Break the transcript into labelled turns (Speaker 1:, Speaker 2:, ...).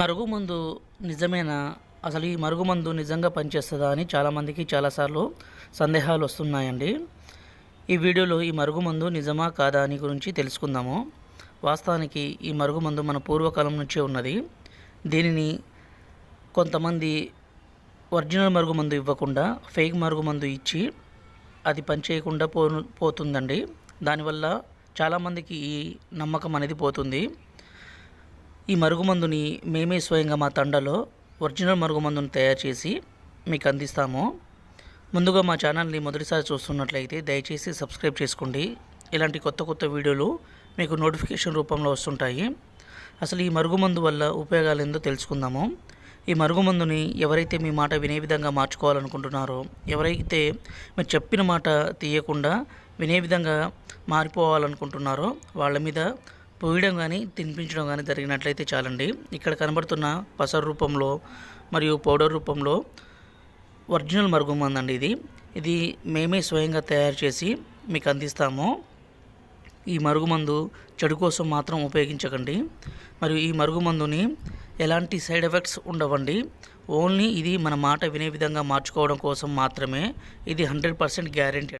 Speaker 1: మరుగుమందు నిజమేనా? అసలు ఈ మరుగుమందు నిజంగా పనిచేస్తుందా అని చాలామందికి చాలాసార్లు సందేహాలు వస్తున్నాయండి. ఈ వీడియోలో ఈ మరుగుమందు నిజమా కాదా అని గురించి తెలుసుకుందాము. వాస్తవానికి ఈ మరుగుమందు మన పూర్వకాలం నుంచే ఉన్నది. దీనిని కొంతమంది ఒరిజినల్ మరుగుమందు ఇవ్వకుండా ఫేక్ మరుగుమందు ఇచ్చి అది పనిచేయకుండా పో పోతుందండి. దానివల్ల చాలామందికి ఈ నమ్మకం అనేది పోతుంది. ఈ మరుగుమందుని మేమే స్వయంగా మా తండలో ఒరిజినల్ మరుగుమందుని తయారు చేసి మీకు అందిస్తాము. ముందుగా మా ఛానల్ని మొదటిసారి చూస్తున్నట్లయితే దయచేసి సబ్స్క్రైబ్ చేసుకోండి. ఇలాంటి కొత్త కొత్త వీడియోలు మీకు నోటిఫికేషన్ రూపంలో వస్తుంటాయి. అసలు ఈ మరుగుమందు వల్ల ఉపయోగాలు ఏందో తెలుసుకుందాము. ఈ మరుగుమందుని ఎవరైతే మీ మాట వినే విధంగా మార్చుకోవాలనుకుంటున్నారో ఎవరైతే మీరు చెప్పిన మాట తీయకుండా వినే విధంగా మారిపోవాలనుకుంటున్నారో వాళ్ళ మీద పోయడం కానీ తినిపించడం కానీ జరిగినట్లయితే చాలండి. ఇక్కడ కనబడుతున్న పసరు రూపంలో మరియు పౌడర్ రూపంలో ఒరిజినల్ మరుగుమందండి ఇది. ఇది మేమే స్వయంగా తయారు చేసి మీకు అందిస్తాము. ఈ మరుగుమందు చెడు కోసం మాత్రం ఉపయోగించకండి. మరియు ఈ మరుగుమందుని ఎలాంటి సైడ్ ఎఫెక్ట్స్ ఉండవండి. ఓన్లీ ఇది మన మాట వినే విధంగా మార్చుకోవడం కోసం మాత్రమే. ఇది హండ్రెడ్ పర్సెంట్ గ్యారెంటీ